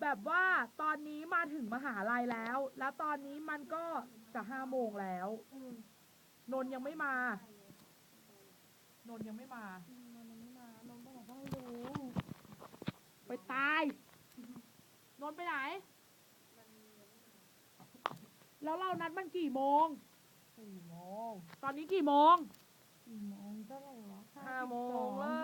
แบบว่าตอนนี้มาถึงมหาลัยแล้ว แล้วตอนนี้มันก็จะห้าโมงแล้วอืมนนท์ยังไม่มา นนท์ยังไม่มาอืมมันไม่มานมไปไหนก็ไม่รู้ไปตาย นนท์ไปไหน แล้วเรานัดมันกี่โมง สี่โมงตอนนี้กี่โมงสี่โมงเท่าไหร่วะห้าโมง52แล้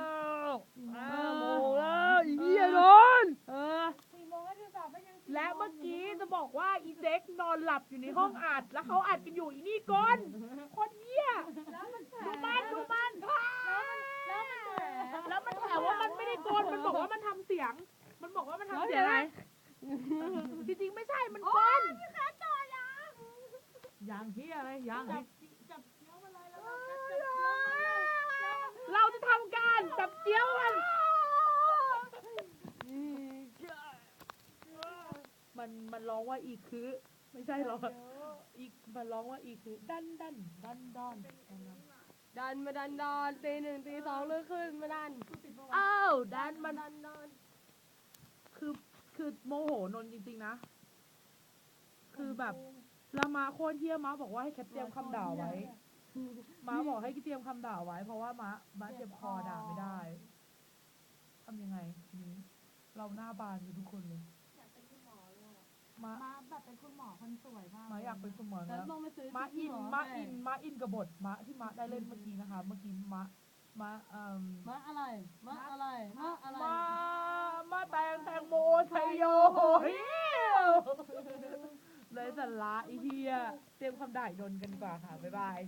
ว สี่โมง ห้าโมงแล้วอีเหี้ยนนท์เออ สี่โมงก็คือสอบไปยังสี่ และโงเมื่อกี้จะบอกว่าอีเจ๊กนอนหลับอยู่ในห้องอัด แล้วเขาอัดกันอยู่อีนี่ก้อนคนเหี้ยแล้วมันแฉดูมันดูมันแล้วมันแฉแล้วมันแถว่ามันไม่ได้โกนมันบอกว่ามันทำเสียง มันบอกว่ามันทำเสียงอะไรจริงๆไม่ใช่มันก้นพี่คะต่อยังยังเฮียอะไรยังจับจับเกี้ยวมาเลยแล้วก็จับเกี้ยวมาเลยแล้วมัน เราจะทำการจับเจี้ยวมัน มันมันร้องว่าอีคือ ไม่ใช่หรอกอีมันร้องว่าอีคือดันดันดันดอนดันดอนดันมาดันดอนตีหนึ่งตีสองเลือกขึ้นมาดันอ้าวดันมันดันดอนคือคือโมโหนนท์จริง ๆ นะ คือแบบแล้วมาโคตรเที่ยมาบอกว่าให้แคปเตรียมคำด่าไว้ม้าบอกให้เตรียมคำด่าไว้ เพราะว่าม้าม้าเจ็บคอด่าไม่ได้ทำยังไงทีนี้เราหน้าบานอยู่ทุกคนเลย ม้ามาแบบเป็นคุณหมอคนสวยมากม้าอยากเป็นคุณหมอแล้วแล้วต้องไปซื้อม้าชุดอินหอม้าให้อินม้าอินกับบทม้าที่ม้าได้เล่นเมื่อกี้นะคะ เมื่อกี้ม้าม้าเอ่มมาอะไร มาอะไร มาอะไรม้าม้าแตงแตงโมชัยโยเฮียเลยสันละไอีเฮียเตรียมคำด่าอีกโดนกันดีกว่าค่ะ บ๊ายบาย